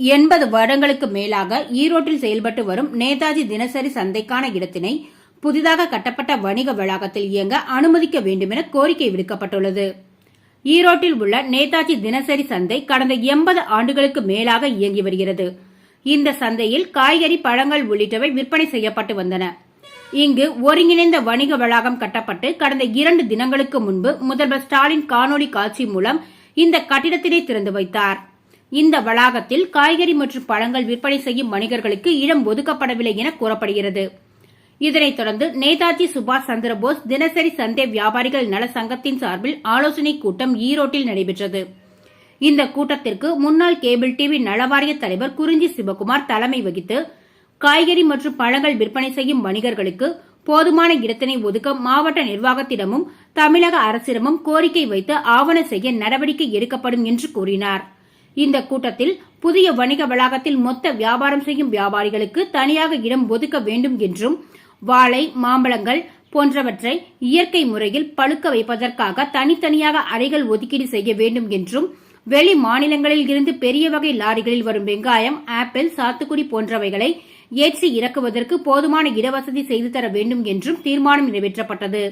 எண்பது வருடங்களுக்கு மேலாக ஈரோட்டில் செயல்பட்டு வரும் நேதாஜி தினசரி சந்தைக்கான இடத்தினை புதிதாக கட்டப்பட்ட வணிக வளாகத்தில் இயங்க அனுமதிக்க வேண்டுமென கோரிக்கை விடுக்கப்பட்டுள்ளது. ஈரோட்டில் உள்ள நேதாஜி தினசரி சந்தை கடந்த எண்பது ஆண்டுகளுக்கு மேலாக இயங்கி வருகிறது. இந்த சந்தையில் காய்கறி பழங்கள் உள்ளிட்டவை விற்பனை செய்யப்பட்டு வந்தன. இங்கு ஒருங்கிணைந்த வணிக வளாகம் கட்டப்பட்டு கடந்த இரண்டு தினங்களுக்கு முன்பு முதல்வர் ஸ்டாலின் காணொலி காட்சி மூலம் இந்த கட்டிடத்தினை திறந்து வைத்தார். இந்த வளாகத்தில் காய்கறி மற்றும் பழங்கள் விற்பனை செய்யும் வணிகர்களுக்கு இடம் ஒதுக்கப்படவில்லை என கூறப்படுகிறது. இதனைத் தொடர்ந்து நேதாஜி சுபாஷ் சந்திரபோஸ் தினசரி சந்தை வியாபாரிகள் நல சங்கத்தின் சார்பில் ஆலோசனைக் கூட்டம் ஈரோட்டில் நடைபெற்றது. இந்த கூட்டத்திற்கு முன்னாள் கேபிள் டிவி நலவாரிய தலைவர் குறிஞ்சி சிவகுமார் தலைமை வகித்து காய்கறி மற்றும் பழங்கள் விற்பனை செய்யும் வணிகர்களுக்கு போதுமான இடத்தினை ஒதுக்க மாவட்ட நிர்வாகத்திடமும் தமிழக அரசிடமும் கோரிக்கை வைத்து ஆவண செய்ய நடவடிக்கை எடுக்கப்படும் என்று கூறினார். இந்த கூட்டத்தில் புதிய வணிக வளாகத்தில் மொத்த வியாபாரம் செய்யும் வியாபாரிகளுக்கு தனியாக இடம் ஒதுக்க வேண்டும் என்றும் வாழை மாம்பழங்கள் போன்றவற்றை இயற்கை முறையில் பழுக்க வைப்பதற்காக தனித்தனியாக அறைகள் ஒதுக்கீடு செய்ய வேண்டும் என்றும் வெளி மாநிலங்களில் இருந்து பெரிய வகை லாரிகளில் வரும் வெங்காயம் ஆப்பிள் சாத்துக்குடி போன்றவைகளை ஏற்றி இறக்குவதற்கு போதுமான இடவசதி செய்து தர வேண்டும் என்றும் தீர்மானம் நிறைவேற்றப்பட்டது.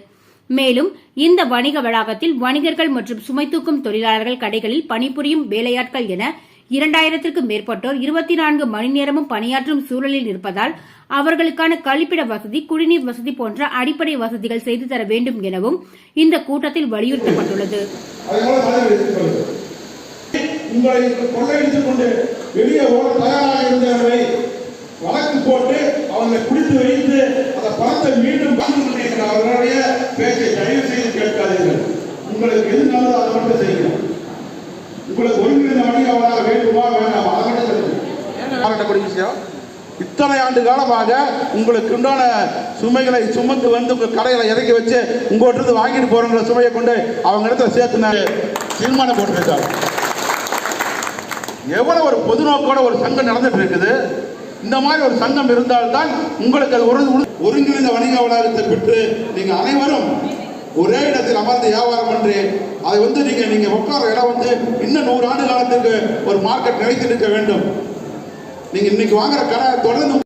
மேலும் இந்த வணிக வளாகத்தில் வணிகர்கள் மற்றும் சுமை தூக்கும் தொழிலாளர்கள் கடைகளில் பணிபுரியும் வேலையாட்கள் என இரண்டாயிரத்திற்கும் மேற்பட்டோர் இருபத்தி நான்கு மணி நேரமும் பணியாற்றும் சூழலில் இருப்பதால் அவர்களுக்கான கழிப்பிட வசதி குடிநீர் வசதி போன்ற அடிப்படை வசதிகள் செய்து தர வேண்டும் எனவும் இந்த கூட்டத்தில் வலியுறுத்தப்பட்டுள்ளது. உங்களை கொள்ளையடித்துக் கொண்டு வெளியே ஓட தயாராக இருந்தவர்களை வழக்கு போட்டு அவங்களை குடித்து வைத்து பணத்தை மீண்டும் வாங்க அவர்களுடைய பேச்சை தயவு செய்து கேட்காதீர்கள். உங்களுக்கு எது அதை மட்டும் செய்யுங்க உங்களுக்கு ஒருங்கிணைந்த வணிகவனாக வேண்டுமா வேண்டாம் அதை மட்டும் சொல்லுங்க பாராட்டக்கூடிய விஷயம். இத்தனை ஆண்டு காலமாக உங்களுக்கு உண்டான சுமைகளை சுமந்து வந்து உங்க கடையில இறக்கி வச்சு உங்கள்கிட்ட இருந்து வாங்கிட்டு போறவங்கள சுமையை கொண்டு அவங்க இடத்துல சேர்த்து நான் தீர்மானம் போட்டு எவ்வளவு ஒரு பொதுநோக்கோட ஒரு சங்கம் நடந்துட்டு இருக்குது. இந்த மாதிரி ஒரு சங்கம் இருந்தால்தான் உங்களுக்கு அது ஒரு ஒருங்கிணைந்த வணிக வளாகத்தை பெற்று நீங்க அனைவரும் ஒரே இடத்தில் அமர்ந்து வியாபாரம் பண்ணி அதை வந்து நீங்க நீங்க உட்கார இடம் வந்து இன்னும் நூறு ஆண்டு காலத்துக்கு ஒரு மார்க்கெட் நிலைத்து நிற்க வேண்டும். நீங்க இன்னைக்கு வாங்குற கடை தொடர்ந்து